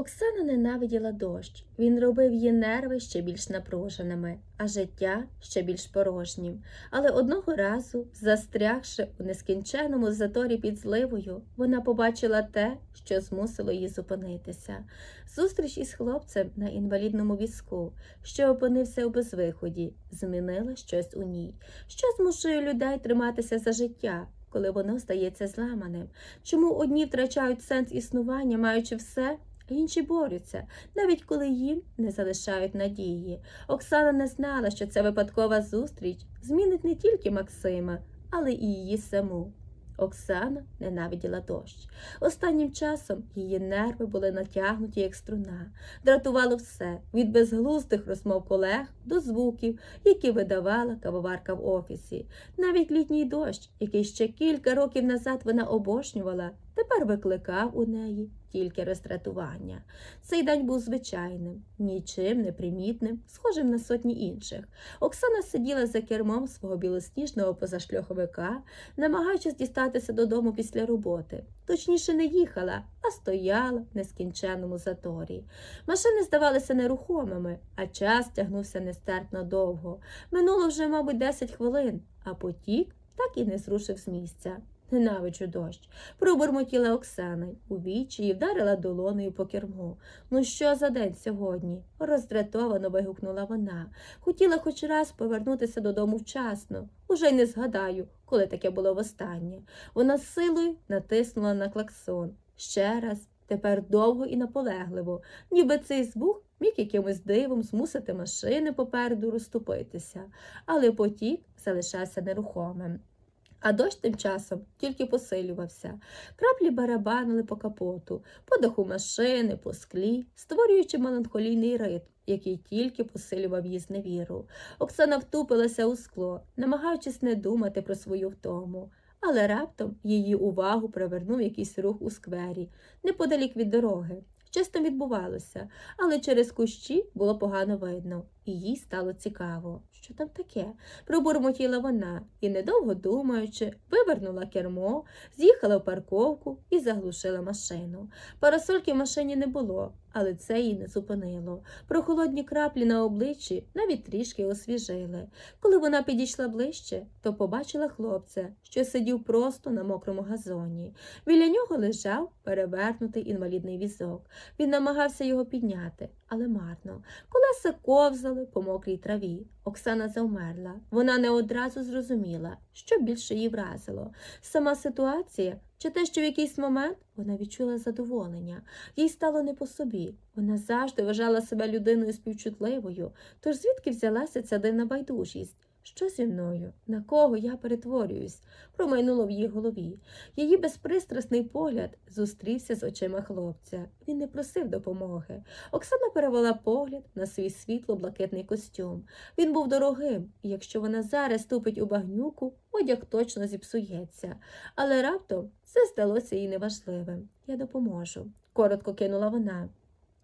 Оксана ненавиділа дощ. Він робив її нерви ще більш напруженими, а життя ще більш порожнім. Але одного разу, застрягши у нескінченому заторі під зливою, вона побачила те, що змусило її зупинитися. Зустріч із хлопцем на інвалідному візку, що опинився у безвиході, змінила щось у ній, що змушує людей триматися за життя. Коли воно стається зламаним, чому одні втрачають сенс існування, маючи все, інші борються, навіть коли їм не залишають надії. Оксана не знала, що ця випадкова зустріч змінить не тільки Максима, але і її саму. Оксана ненавиділа дощ. Останнім часом її нерви були натягнуті, як струна. Дратувало все від безглуздих розмов колег до звуків, які видавала кавоварка в офісі. Навіть літній дощ, який ще кілька років назад вона обожнювала, тепер викликав у неї тільки роздратування. Цей день був звичайним, нічим непримітним, схожим на сотні інших. Оксана сиділа за кермом свого білосніжного позашльоховика, намагаючись дістатися додому після роботи. Точніше, не їхала, а стояла в нескінченному заторі. Машини здавалися нерухомими, а час тягнувся нестерпно довго. Минуло вже, мабуть, 10 хвилин, а потік так і не зрушив з місця. Ненавиджу дощ. Пробурмотіла Оксана у вічі і вдарила долоною по керму. Ну що за день сьогодні? роздратовано вигукнула вона. Хотіла хоч раз повернутися додому вчасно. Уже й не згадаю, коли таке було востаннє. Вона силою натиснула на клаксон. Ще раз, тепер довго і наполегливо, ніби цей звук міг якимось дивом змусити машини попереду розступитися, але потік залишався нерухомим. А дощ тим часом тільки посилювався. Краплі барабанили по капоту, по даху машини, по склі, створюючи меланхолійний ритм, який тільки посилював її зневіру. Оксана втупилася у скло, намагаючись не думати про свою втому. Але раптом її увагу привернув якийсь рух у сквері, неподалік від дороги. Щось там відбувалося, але через кущі було погано видно, і їй стало цікаво, що там таке. Пробурмотіла вона і, недовго думаючи, вивернула кермо, з'їхала в парковку і заглушила машину. Парасольки в машині не було, але це її не зупинило. Прохолодні краплі на обличчі навіть трішки освіжили. Коли вона підійшла ближче, то побачила хлопця, що сидів просто на мокрому газоні. Біля нього лежав перевернутий інвалідний візок. Він намагався його підняти, але марно. Колеса ковзали по мокрій траві. Оксана завмерла. Вона не одразу зрозуміла, що більше її вразило. Сама ситуація чи те, що в якийсь момент вона відчула задоволення. Їй стало не по собі. Вона завжди вважала себе людиною співчутливою. Тож звідки взялася ця дивна байдужість? Що зі мною? На кого я перетворююсь? промайнуло в її голові. Її безпристрасний погляд зустрівся з очима хлопця. Він не просив допомоги. Оксана перевела погляд на свій світло-блакитний костюм. Він був дорогим, і якщо вона зараз ступить у багнюку, одяг точно зіпсується. Але раптом це здалося їй неважливим. Я допоможу, коротко кинула вона.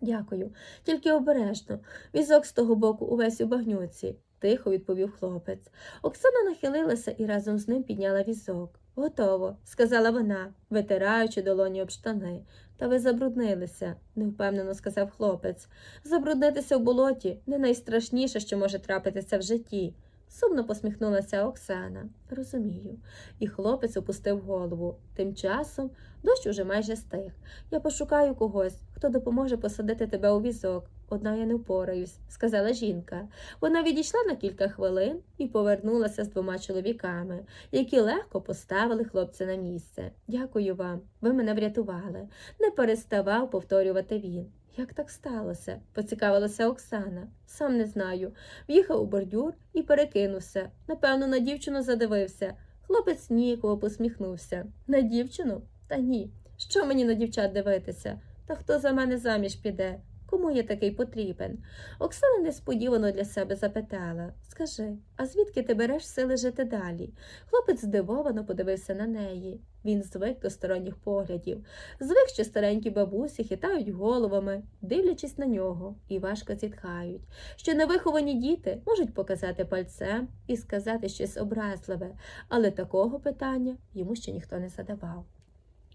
Дякую, тільки обережно. Візок з того боку увесь у багнюці, тихо відповів хлопець. Оксана нахилилася і разом з ним підняла візок. Готово, сказала вона, витираючи долоні об штани. Та ви забруднилися, невпевнено сказав хлопець. Забруднитися в болоті не найстрашніше, що може трапитися в житті. Сумно посміхнулася Оксана. Розумію. І хлопець опустив голову. Тим часом дощ уже майже стих. Я пошукаю когось, хто допоможе посадити тебе у візок. Одна я не впораюсь, сказала жінка. Вона відійшла на кілька хвилин і повернулася з двома чоловіками, які легко поставили хлопця на місце. Дякую вам, ви мене врятували. Не переставав повторювати він. Як так сталося? поцікавилася Оксана. Сам не знаю. В'їхав у бордюр і перекинувся. Напевно, на дівчину задивився. Хлопець ніяково посміхнувся. На дівчину? Та ні. Що мені на дівчат дивитися? Та хто за мене заміж піде? Кому я такий потрібен? Оксана несподівано для себе запитала Скажи, а звідки ти береш сили жити далі? Хлопець здивовано подивився на неї. Він звик до сторонніх поглядів, звик, що старенькі бабусі хитають головами, дивлячись на нього, і важко зітхають, що невиховані діти можуть показати пальцем і сказати щось образливе, але такого питання йому ще ніхто не задавав.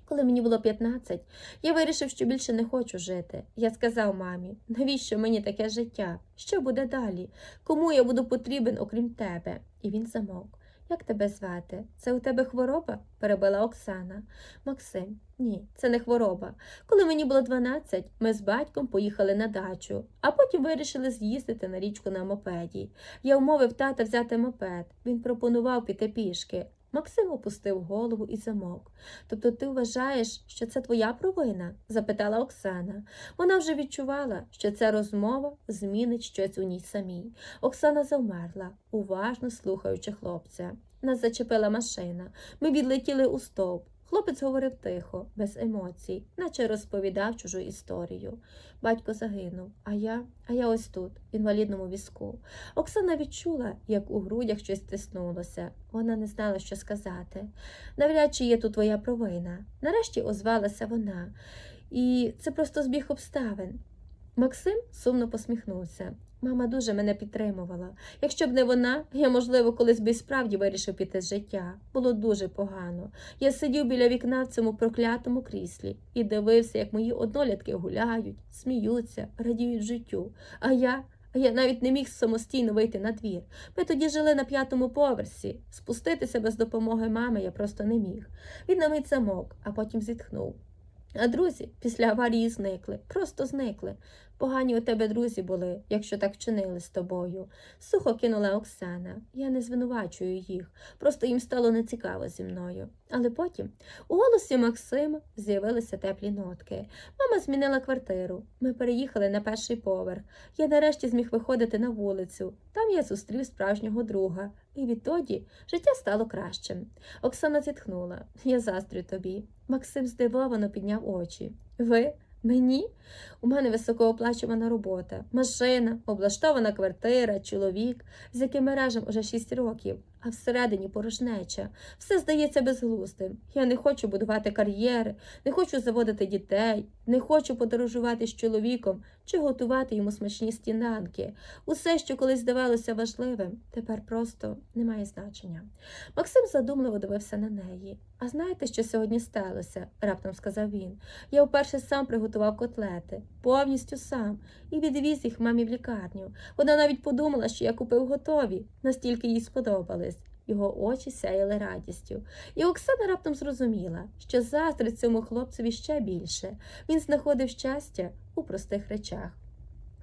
Коли мені було 15, я вирішив, що більше не хочу жити. Я сказав мамі, навіщо мені таке життя? Що буде далі? Кому я буду потрібен, окрім тебе? І він замовк. Як тебе звати? Це у тебе хвороба? перебила Оксана. Максим, ні, це не хвороба. Коли мені було 12, ми з батьком поїхали на дачу, а потім вирішили з'їздити на річку на мопеді. Я вмовив тата взяти мопед. Він пропонував піти пішки. Максим опустив голову і замовк. Тобто ти вважаєш, що це твоя провина? запитала Оксана. Вона вже відчувала, що ця розмова змінить щось у ній самій. Оксана завмерла, уважно слухаючи хлопця. Нас зачепила машина. Ми відлетіли у стовп. Хлопець говорив тихо, без емоцій, наче розповідав чужу історію. Батько загинув, а я, а я ось тут, в інвалідному візку. Оксана відчула, як у грудях щось стиснулося. Вона не знала, що сказати. Навряд чи є тут твоя провина. Нарешті озвалася вона. І це просто збіг обставин. Максим сумно посміхнувся. Мама дуже мене підтримувала. Якщо б не вона, я, можливо, колись би і справді вирішив піти з життя. Було дуже погано. Я сидів біля вікна в цьому проклятому кріслі і дивився, як мої однолітки гуляють, сміються, радіють життю. А я. Я навіть не міг самостійно вийти на двір. Ми тоді жили на п'ятому поверсі. Спуститися без допомоги мами я просто не міг. Він на мить замовк, а потім зітхнув. А друзі після аварії зникли, просто зникли. Погані у тебе друзі були, якщо так вчинили з тобою. Сухо кинула Оксана. Я не звинувачую їх, просто їм стало нецікаво зі мною. Але потім у голосі Максима з'явилися теплі нотки. Мама змінила квартиру. Ми переїхали на перший поверх. Я нарешті зміг виходити на вулицю. Там я зустрів справжнього друга. І відтоді життя стало кращим. Оксана зітхнула. Я заздрю тобі. Максим здивовано підняв очі. Ви? Мені? У мене високооплачувана робота, машина, облаштована квартира, чоловік, з яким ми разом уже шість років, а всередині порожнеча. Все здається безглуздим. Я не хочу будувати кар'єри, не хочу заводити дітей, не хочу подорожувати з чоловіком чи готувати йому смачні стінанки. Усе, що колись здавалося важливим, тепер просто не має значення. Максим задумливо дивився на неї. А знаєте, що сьогодні сталося? раптом сказав він. Я вперше сам приготував котлети, повністю сам, і відвіз їх мамі в лікарню. Вона навіть подумала, що я купив готові, настільки їй сподобались. Його очі сяяли радістю. І Оксана раптом зрозуміла, що заздрить цьому хлопцеві ще більше. Він знаходив щастя у простих речах.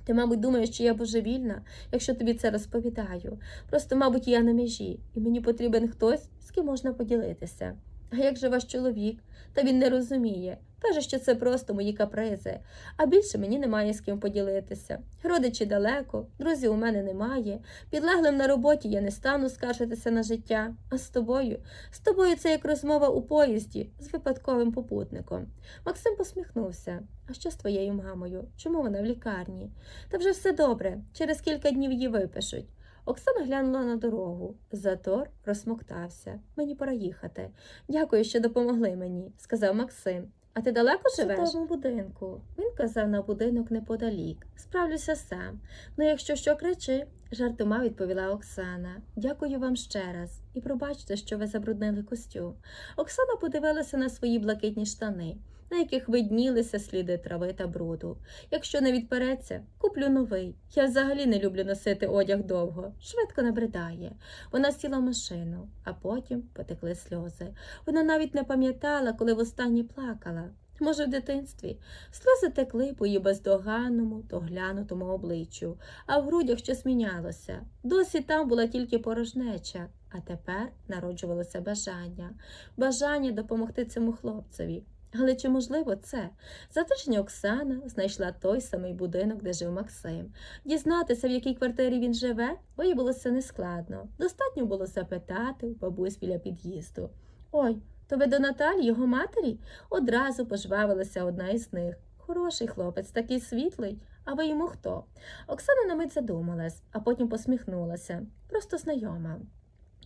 Ти, мабуть, думаєш, що я божевільна, якщо тобі це розповідаю. Просто, мабуть, я на межі, і мені потрібен хтось, з ким можна поділитися. А як же ваш чоловік? Та він не розуміє. Каже, що це просто мої капризи, а більше мені немає з ким поділитися. Родичі далеко, друзів у мене немає. Підлеглим на роботі я не стану скаржитися на життя. А з тобою? З тобою це як розмова у поїзді з випадковим попутником. Максим посміхнувся. А що з твоєю мамою? Чому вона в лікарні? Та вже все добре. Через кілька днів її випишуть. Оксана глянула на дорогу. Затор розсмоктався. Мені пора їхати. Дякую, що допомогли мені, сказав Максим. А ти далеко живеш? У тому будинку. Він казав на будинок неподалік. Справлюся сам. Ну, якщо що кричи, жартома відповіла Оксана. Дякую вам ще раз і пробачте, що ви забруднили костюм. Оксана подивилася на свої блакитні штани, на яких виднілися сліди трави та бруду. Якщо не відпереться, куплю новий. Я взагалі не люблю носити одяг довго, швидко набридає. Вона сіла в машину, а потім потекли сльози. Вона навіть не пам'ятала, коли востаннє плакала. Може, в дитинстві сльози текли по її бездоганному, доглянутому обличчю, а в грудях щось мінялося. Досі там була тільки порожнеча, а тепер народжувалося бажання, бажання допомогти цьому хлопцеві. Але чи можливо це? За тиждень Оксана знайшла той самий будинок, де жив Максим. Дізнатися, в якій квартирі він живе, виявилося нескладно. Достатньо було запитати у бабусь біля під'їзду. Ой, то ви до Наталі, його матері? Одразу пожвавилася одна із них. Хороший хлопець, такий світлий. А ви йому хто? Оксана на мить задумалась, а потім посміхнулася. Просто знайома.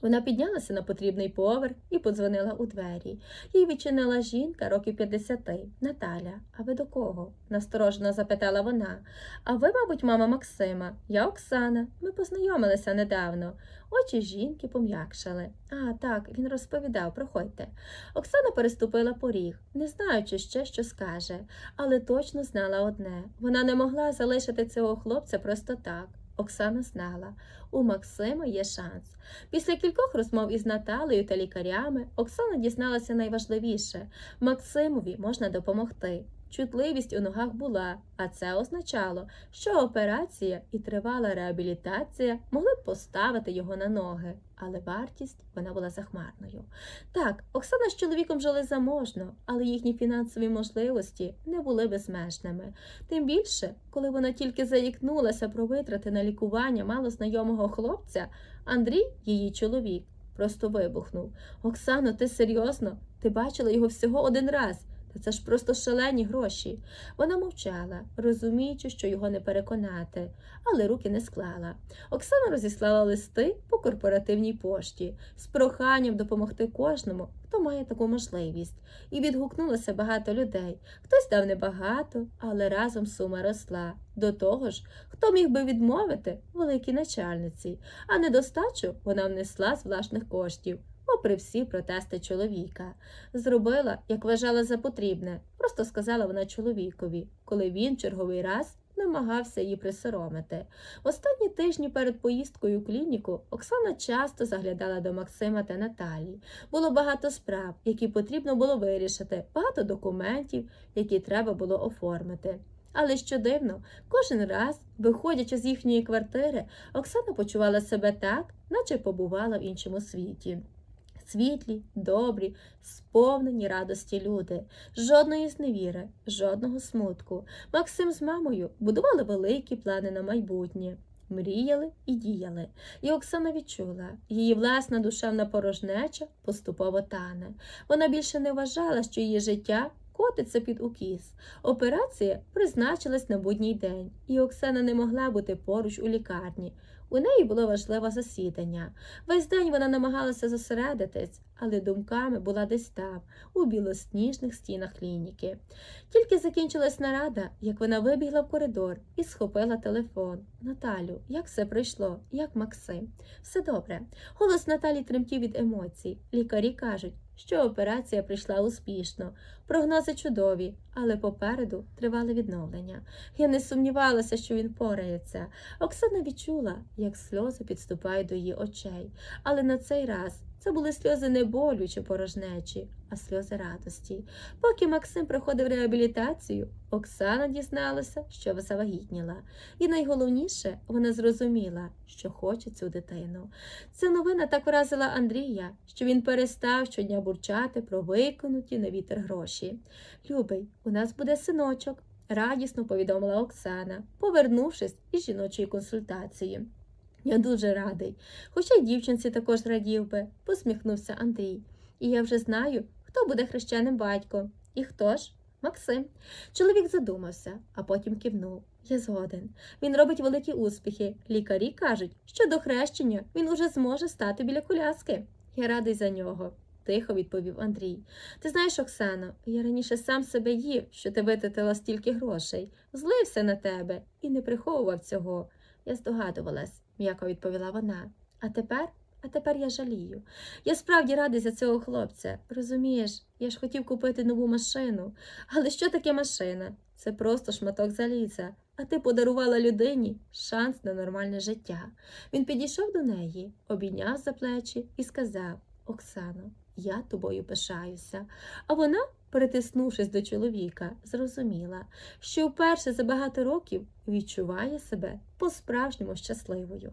Вона піднялася на потрібний поверх і подзвонила у двері. Їй відчинила жінка років 50. Наталя, а ви до кого? насторожено запитала вона. А ви, мабуть, мама Максима, я Оксана. Ми познайомилися недавно. Очі жінки пом'якшали. А, так, він розповідав, проходьте. Оксана переступила поріг, не знаючи ще, що скаже, але точно знала одне вона не могла залишити цього хлопця просто так. Оксана знала, у Максима є шанс. Після кількох розмов із Наталею та лікарями Оксана дізналася найважливіше Максимові можна допомогти. Чутливість у ногах була, а це означало, що операція і тривала реабілітація могли б поставити його на ноги, але вартість вона була захмарною. Так, Оксана з чоловіком жили заможно, але їхні фінансові можливості не були безмежними. Тим більше, коли вона тільки заїкнулася про витрати на лікування малознайомого хлопця, Андрій, її чоловік, просто вибухнув. Оксано, ти серйозно? Ти бачила його всього один раз. Та це ж просто шалені гроші. Вона мовчала, розуміючи, що його не переконати, але руки не склала. Оксана розіслала листи по корпоративній пошті з проханням допомогти кожному, хто має таку можливість, і відгукнулося багато людей. Хтось дав небагато, але разом сума росла. До того ж, хто міг би відмовити великій начальниці, а недостачу вона внесла з власних коштів попри всі протести чоловіка. Зробила, як вважала за потрібне, просто сказала вона чоловікові, коли він черговий раз намагався її присоромити. В останні тижні перед поїздкою у клініку Оксана часто заглядала до Максима та Наталії. Було багато справ, які потрібно було вирішити, багато документів, які треба було оформити. Але що дивно, кожен раз, виходячи з їхньої квартири, Оксана почувала себе так, наче побувала в іншому світі світлі, добрі, сповнені радості люди, жодної зневіри, жодного смутку. Максим з мамою будували великі плани на майбутнє. Мріяли і діяли, і Оксана відчула, її власна душевна порожнеча поступово тане. Вона більше не вважала, що її життя котиться під укіс. Операція призначилась на будній день, і Оксана не могла бути поруч у лікарні. У неї було важливе засідання. Весь день вона намагалася зосередитись, але думками була десь там, у білосніжних стінах клініки. Тільки закінчилась нарада, як вона вибігла в коридор і схопила телефон. Наталю, як все пройшло? Як Максим? Все добре. Голос Наталі тремтів від емоцій. Лікарі кажуть, що операція прийшла успішно. Прогнози чудові, але попереду тривале відновлення. Я не сумнівалася, що він порається. Оксана відчула, як сльози підступають до її очей, але на цей раз це були сльози не болю чи порожнечі, а сльози радості. Поки Максим проходив реабілітацію, Оксана дізналася, що завагітніла. І найголовніше, вона зрозуміла, що хоче цю дитину. Ця новина так вразила Андрія, що він перестав щодня бурчати про виконуті на вітер гроші. Любий, у нас буде синочок, радісно повідомила Оксана, повернувшись із жіночої консультації. Я дуже радий, хоча й дівчинці також радів би, посміхнувся Андрій. І я вже знаю, хто буде хрещеним батьком. І хто ж? Максим. Чоловік задумався, а потім кивнув. Я згоден. Він робить великі успіхи. Лікарі кажуть, що до хрещення він уже зможе стати біля коляски. Я радий за нього, тихо відповів Андрій. Ти знаєш, Оксано, я раніше сам себе їв, що ти витратила стільки грошей, злився на тебе і не приховував цього. Я здогадувалась, м'яко відповіла вона. А тепер? А тепер я жалію. Я справді радий за цього хлопця. Розумієш, я ж хотів купити нову машину. Але що таке машина? Це просто шматок заліза. А ти подарувала людині шанс на нормальне життя. Він підійшов до неї, обійняв за плечі і сказав: Оксано, я тобою пишаюся. А вона, притиснувшись до чоловіка, зрозуміла, що вперше за багато років відчуває себе по-справжньому щасливою.